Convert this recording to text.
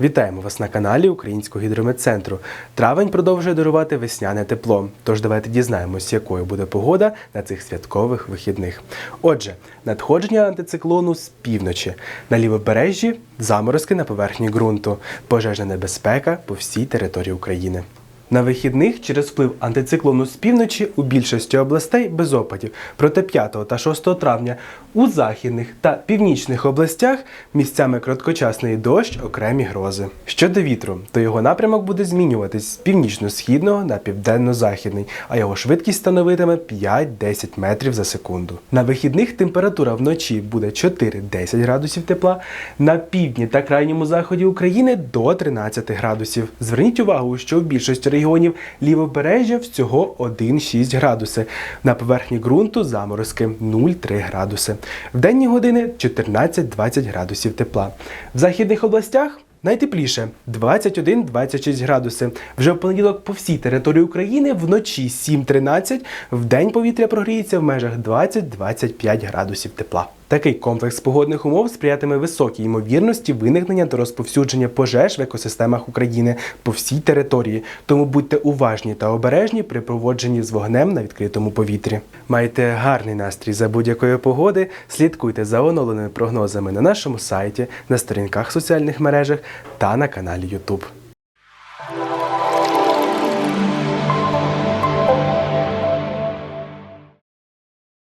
Вітаємо вас на каналі Українського гідрометцентру. Травень продовжує дарувати весняне тепло. Тож давайте дізнаємось, якою буде погода на цих святкових вихідних. Отже, надходження антициклону з півночі. На лівобережжі заморозки на поверхні ґрунту, пожежна небезпека по всій території України. На вихідних через вплив антициклону з півночі у більшості областей без опадів. Проте 5 та 6 травня у західних та північних областях місцями короткочасний дощ, окремі грози. Щодо вітру, то його напрямок буде змінюватись з північно-східного на південно-західний, а його швидкість становитиме 5-10 метрів за секунду. На вихідних температура вночі буде 4-10 градусів тепла, на півдні та крайньому заході України до 13 градусів. Зверніть увагу, що в більшості регіонів лівобережжя всього 1-6 градуси. На поверхні ґрунту заморозки 0,3 градуси. В денні години 14-20 градусів тепла. В західних областях Найтепліше 21-26 градуси. Вже в понеділок по всій території України вночі 7-13, в день повітря прогріється в межах 20-25 градусів тепла. Такий комплекс погодних умов сприятиме високій ймовірності виникнення та розповсюдження пожеж в екосистемах України по всій території. Тому будьте уважні та обережні при проводженні з вогнем на відкритому повітрі. Майте гарний настрій за будь-якої погоди. Слідкуйте за оновленими прогнозами на нашому сайті, на сторінках соціальних мережах та на каналі YouTube.